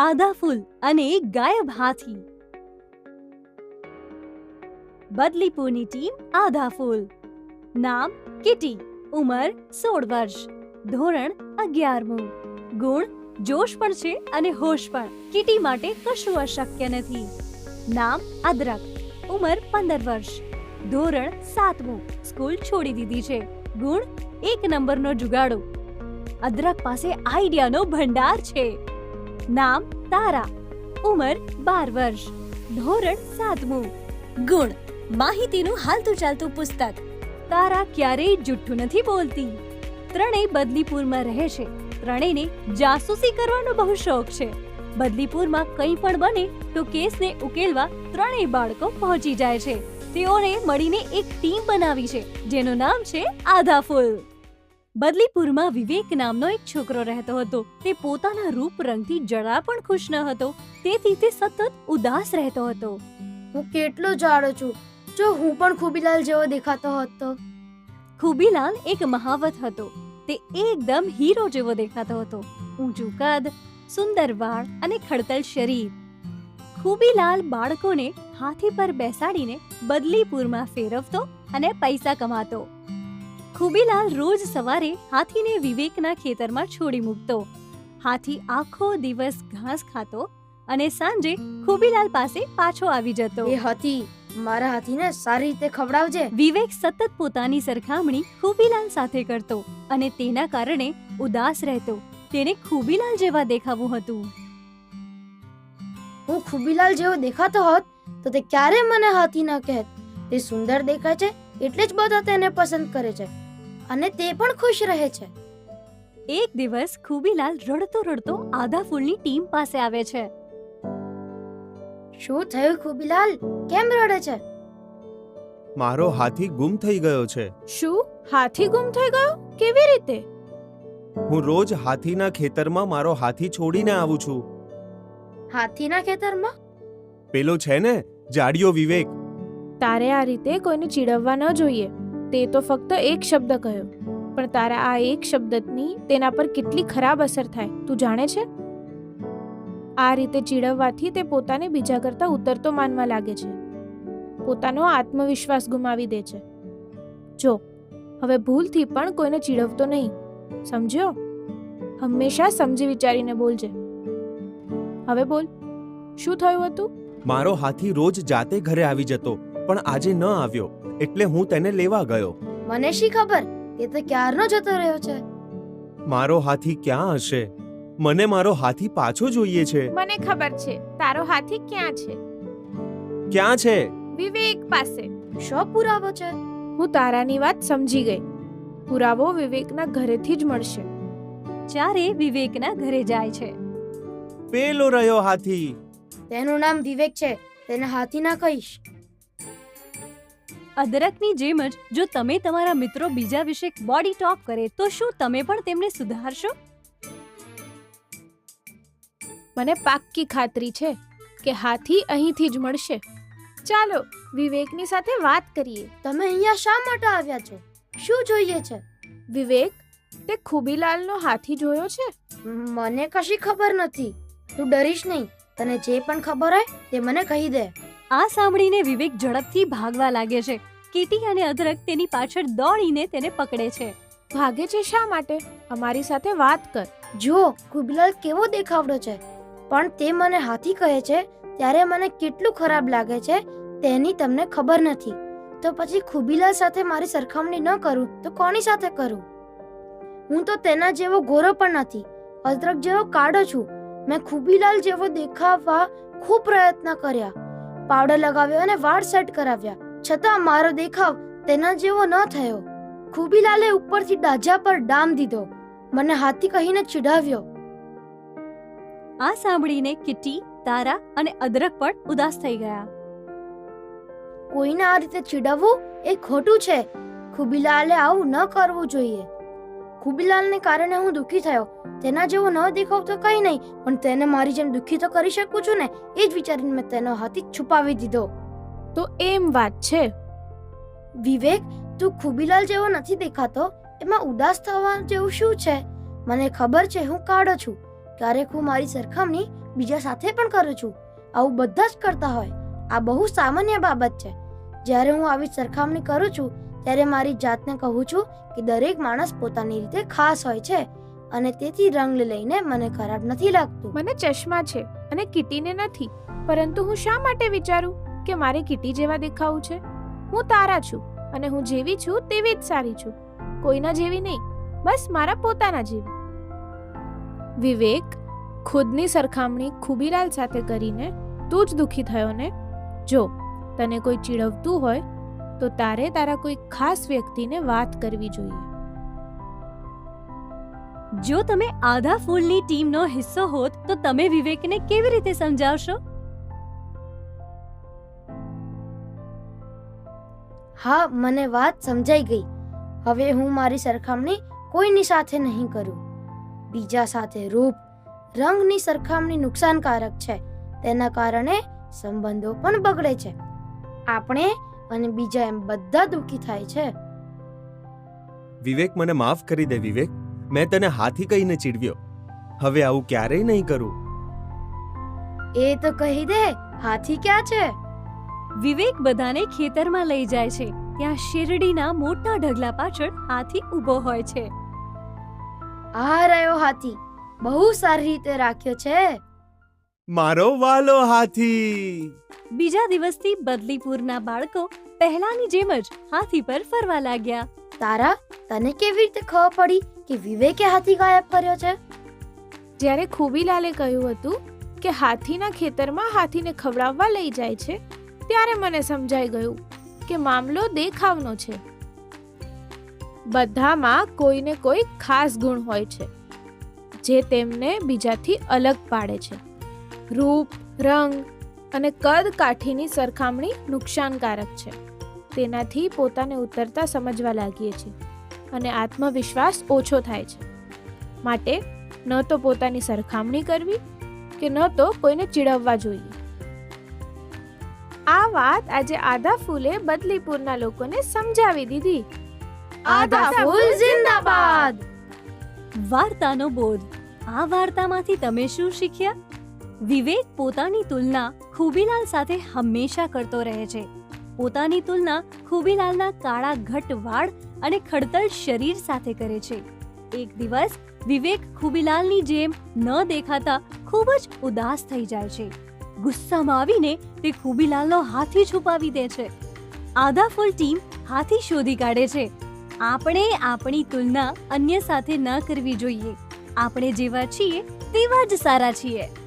આધા ફૂલ અને ગાયબ હાથી. બદલીપુરની ટીમ આધા ફૂલ નામ કિટી, ઉંમર સોળ વર્ષ, ધોરણ અગિયારમું. ગુણ જોશ પણ છે અને હોશ પણ. કિટી માટે કશું અશક્ય નથી. નામ અદરક, ઉંમર પંદર વર્ષ, ધોરણ સાતમું. સ્કૂલ છોડી દીધી છે. ગુણ એક નંબરનો જુગાડો. અદરક પાસે આઈડિયાનો ભંડાર છે. નામ તારા. ઉંમર બાર વર્ષ. ધોરણ સાતમું. ગુણ. માહિતીનું હાલતું ચાલતું પુસ્તક. તારા ક્યારેય જુઠ્ઠું નથી બોલતી. ત્રણેય બદલીપુરમાં રહે છે. ત્રણેયને જાસૂસી કરવાનો બહુ શોખ છે. બદલીપુરમાં કંઈ પણ બને તો કેસને ઉકેલવા ત્રણેય બાળકો પહોંચી જાય છે. તેઓને મળીને એક ટીમ બનાવી છે, જેનું નામ છે આધા ફૂલ બદલીપુરમાં વિવેક નામનો એક છોકરો રહેતો હતો. તે પોતાના રૂપ રંગથી જરા પણ ખુશ ન હતો. તેથી તે સતત ઉદાસ રહેતો હતો. હું કેટલો જાડો છું. જો હું પણ ખુબીલાલ જેવો દેખાતો હોત તો? ખુબીલાલ એક મહાવત હતો. તે એકદમ હીરો જેવો દેખાતો હતો. ઊંચું કદ સુંદર વાળ અને ખડતલ શરીર. ખુબીલાલ બાળકોને હાથી પર બેસાડીને બદલીપુરમાં ફેરવતો અને પૈસા કમાતો. ખુબીલાલ રોજ સવારે હાથીને વિવેકના ખેતરમાં છોડી મૂકતો. હાથી આખો દિવસ ઘાસ ખાતો અને સાંજે ખુબીલાલ પાસે પાછો આવી જતો. એ હતી મારા હાથીને સારી રીતે ખવડાવજે. વિવેક સતત પોતાની સરખામણી ખુબીલાલ સાથે કરતો અને તેના કારણે ઉદાસ રહેતો. તેને ખુબીલાલ જેવા દેખાવું હતું. હું ખુબીલાલ જેવો દેખાતો હોત તો તે ક્યારે મને હાથી ન કહેત તે સુંદર દેખાય છે એટલે જ બધા તેને પસંદ કરે છે. અને તે પણ ખુશ રહે છે. એક દિવસ ખુબીલાલ રડતો રડતો આધા ફૂલની ટીમ પાસે આવે છે. શું થયું ખુબીલાલ? કેમ રડે છે? મારો હાથી ગુમ થઈ ગયો છે. શું? હાથી ગુમ થઈ ગયો? કેવી રીતે? હું રોજ હાથીના ખેતરમાં મારો હાથી છોડીને આવું છું. હાથીના ખેતરમાં? પેલો છે ને જાડિયો વિવેક. તારે આ રીતે કોઈને ચીડવવા ન જોઈએ. તે તો ફક્ત એક શબ્દ કહ્યો. પણ તારા આ એક શબ્દની તેના પર કેટલી ખરાબ અસર થાય, તું જાણે છે? આ રીતે ચીડવવાથી તે પોતાને બીજા કરતા ઉતરતો માનવા લાગે છે. પોતાનો આત્મવિશ્વાસ ગુમાવી દે છે. જો, હવે ભૂલથી પણ કોઈને ચીડવતો નહીં. સમજ્યો? હંમેશા સમજી વિચારીને બોલજે હવે બોલ, શું થયું હતું? મારો હાથી રોજ જાતે ઘરે આવી જતો, પણ આજે ન આવ્યો. એટલે હું તેને લેવા ગયો. મને શી ખબર? એ તો ક્યારનો જતો રહ્યો છે? મારો હાથી ક્યાં હશે? મને મારો હાથી પાછો જોઈએ છે. મને ખબર છે. તારો હાથી ક્યાં છે? ક્યાં છે? વિવેક પાસે. શો પુરાવો છે? હું તારાની વાત સમજી ગઈ. પુરાવો વિવેકના ઘરેથી જ મળશે. ચારે વિવેકના ઘરે જાય છે. પેલો રહ્યો હાથી. તેનું નામ વિવેક છે. તેને હાથી ના કહીશ. અદરકની જેમ જ જો તમે તમારા મિત્રો બીજા વિશે બોડી ટોક કરે તો શું તમે પણ તેમને સુધારશો? મને પાક્કી ખાતરી છે કે હાથી અહીંથી જ મળશે. ચાલો વિવેકની સાથે વાત કરીએ. તમે અહીંયા શા માટે આવ્યા છો? શું જોઈએ છે? વિવેક તે ખુબીલાલનો હાથી જોયો છે? મને કશી ખબર નથી. તું ડરીશ નહીં. તને જે પણ ખબર હોય તે મને કહી દે. આ સાંભળીને વિવેક ઝડપથી ભાગવા લાગે છે. કીટી અને અધરક તેની પાછળ દોડીને તેને પકડે છે. ભાગે છે શા માટે? અમારી સાથે વાત કર. જો કુબીલાલ કેવો દેખાવડો છે. પણ તે મને હાથી કહે છે, ત્યારે મને કેટલું ખરાબ લાગે છે, તેની તમને ખબર નથી. તો પછી ખુબીલાલ સાથે મારી સરખામણી ન કરું, તો કોની સાથે કરું? હું તો તેના જેવો ગોરો પણ નથી. અદરક જેવો કાઢો છું. મેં ખુબીલાલ જેવો દેખાવા ખૂબ પ્રયત્ન કર્યા. પાવડર લગાવ્યો અને વાળ સેટ કરાવ્યા. છતાં મારો દેખાવ તેના જેવો ન થયો. ખુબીલાલે ઉપરથી દાજા પર ડામ દીધો. મને હાથી કહીને ચીડાવ્યો આ સાંભળીને કિટી તારા અને અદરક પણ ઉદાસ થઈ ગયા. કોઈને આ રીતે ચીડાવવું એ ખોટું છે. ખુબીલાલે આવું ન કરવું જોઈએ. ખુબીલાલને કારણે હું દુઃખી થયો. તેના જેવો ન દેખાવ તો કઈ નહીં પણ તેને મારી જેમ દુઃખી તો કરી શકું છું ને? એ જ વિચારીને મેં તેનો હાથી છુપાવી દીધો. તો એમ વાત છે. વિવેક તું ખુબીલાલ જેવો નથી દેખાતો. એમાં ઉદાસ થવા જેવું શું છે? મને ખબર છે હું કાળો છું. ક્યારેક હું મારી સરખામણી બીજા સાથે પણ કરું છું. આવું બધા જ કરતા હોય. આ બહુ સામાન્ય બાબત છે. જ્યારે હું આવી સરખામણી કરું છું ત્યારે મારી જાતને કહું છું કે દરેક માણસ પોતાની રીતે ખાસ હોય છે અને તેથી રંગ લઈને મને ખરાબ નથી લાગતું. મને ચશ્મા છે અને કીટીને નથી. પરંતુ હું શા માટે વિચારું? કે મારે કીટી જેવા દેખાવું છે? હું તારા છું અને હું જેવી છું તેવી જ સારી છું. કોઈના જેવી નહીં, બસ મારા પોતાના જેવી. વિવેક ખુદની સરખામણી ખુબીલાલ સાથે કરીને તું જ દુખી થયો ને? જો તને કોઈ ચીડવતું હોય, તો તારે તારા કોઈ ખાસ વ્યક્તિને વાત કરવી જોઈએ. જો તમે આધા ફૂલની ટીમનો હિસ્સો હોત, તો તમે વિવેકને કેવી રીતે સમજાવશો? હા મને વાત સમજાઈ ગઈ. હવે હું મારી સરખામણી કોઈની સાથે નહીં કરું. બીજા સાથે રૂપ રંગની સરખામણી નુકસાનકારક છે. તેના કારણે સંબંધો પણ બગડે છે. આપણે અને બીજા એમ બધા દુઃખી થાય છે. વિવેક મને માફ કરી દે વિવેક. મેં તને હાથી કહીને ચીડવ્યો. હવે આવું ક્યારેય નહીં કરું. એ તો કહી દે હાથી ક્યાં છે? વિવેક બધાને ખેતરમાં લઈ જાય છે. ત્યાં શેરડીના મોટા ઢગલા પાછળ હાથી ઊભો હોય છે. આ રહ્યો હાથી. બહુ સારી રીતે રાખ્યો છે. મારો વાલો હાથી. બીજા દિવસથી બદલીપુરના બાળકો પહેલાની જેમ જ હાથી પર ફરવા લાગ્યા. તારા તને કેવી રીતે ખબર પડી કે વિવેકે હાથી ગાયબ કર્યો છે? જ્યારે ખુબીલાલે કહ્યું હતું કે હાથીના ખેતરમાં હાથીને ખવડાવવા લઈ જાય છે ત્યારે મને સમજાઈ ગયું કે મામલો દેખાવનો છે. બધામાં કોઈને કોઈ ખાસ ગુણ હોય છે, જે તેમને બીજાથી અલગ પાડે છે. રૂપ, રંગ અને કદ કાઠીની સરખામણી નુકસાનકારક છે. તેનાથી પોતાને ઉતરતા સમજવા લાગીએ છીએ અને આત્મવિશ્વાસ ઓછો થાય છે. માટે ન તો પોતાની સરખામણી કરવી કે ન તો કોઈને ચીડવવા જોઈએ. આ વાત આજે આધા ફૂલે બદલીપુરના લોકોને સમજાવી દીધી. આધા ફૂલ જિંદાબાદ! વાર્તાનો બોધ. આ વાર્તામાંથી તમે શું શીખ્યા? વિવેક પોતાની તુલના ખુબીલાલ સાથે હંમેશા કરતો રહે છે. પોતાની તુલના ખુબીલાલના કાળા ઘટ વાળ અને ખડતલ શરીર સાથે કરે છે. એક દિવસ વિવેક ખુબીલાલની જેમ ન દેખાતા ખૂબ જ ઉદાસ થઈ જાય છે. ગુસ્સામાં આવીને તે ખુબીલાલનો હાથી છુપાવી દે છે. આધા ફૂલ ટીમ હાથી શોધી કાઢે છે. આપણે આપણી તુલના અન્ય સાથે ન કરવી જોઈએ. આપણે જેવા છીએ તેવા જ સારા છીએ.